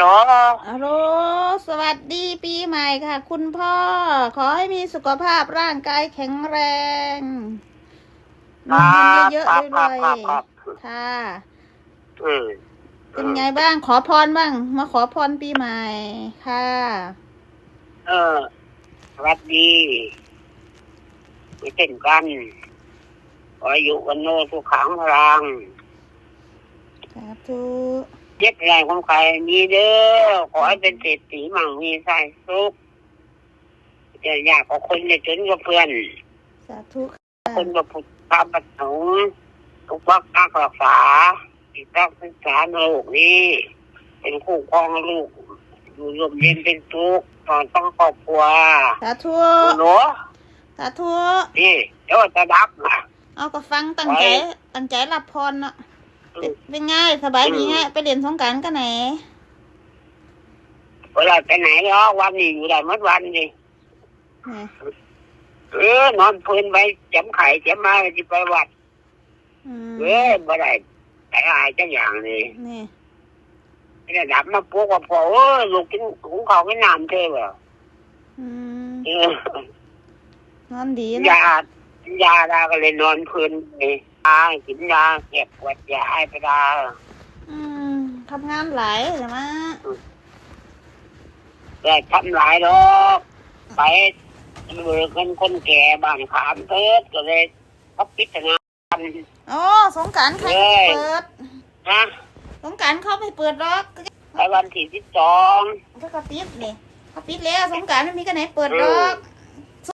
ลฮัลโหลสวัสดีปีใหม่ค่ะ คุณพ่อ ขอให้มีสุขภาพร่างกายแข็งแรงมีครัเงินบเยอะครัๆบรครับวยครับครับๆค่ะอืมเป็นไงบ้าง ขอพรบ้าง มาขอพรปีใหม่ค่ะ เออสวัสดีไม่เช่นกันขออยู่วันโนสุขังพลังสาธุเจ็ดแรงของใครมีเด้อขอให้เป็นเศรษฐีมั่งมีใส่สุขจะอยากกับคนจะจนกับเพื่อนสาธุค่ะคนกับพุทธประสงค์ทุกวักรักรักษาอีกต้องศึกษาในโลกนี้ เป็นคู่ครองลูกอยู่ร่มเย็นเป็นทุกข์ตอนต้องครอบครัวสาธุคุณหนูสาธุนี่เดี๋ยวจะดับนะเอาก็ฟังตั้งใจไว้ตั้งใจรับพรเนาะอื เป็นมเป็นไงสบายดีไงไปเรียนสงกรารกันไหนเวลาไปไหนเนาะวันนี้อยู่ได้หมดวันนี่นี่เออนอนพื้นไปจำไข่จำมาจะไปวัดอืมเอ้ยบ่ได้แต่อายจังอย่างนี้นี่ไม่ได้ดับมาปลุกว่าพอเออลูกกินหุงข้าวไม่น้ำเท่บ่ อืมเออนอนดียานะยาดาก็เลยนอนพื้นนี่ ยากินยาเก็บปวดยาให้ไปดาอืมทำงานหลายใช่ไหมแต่ทำหลายดอกไปเบิกเงินคนแก่บ้านขามเทิดก็เลยเขาพิจารณาโอ้สงกรารใครเอ้ยเปิดนะสงกรารเขาไม่เปิดหรอกไปวันที่สิบสองก็กระปิดเลยเขาปิดแล้วสงกรารไม่มีกันไหนเปิดหรอกอื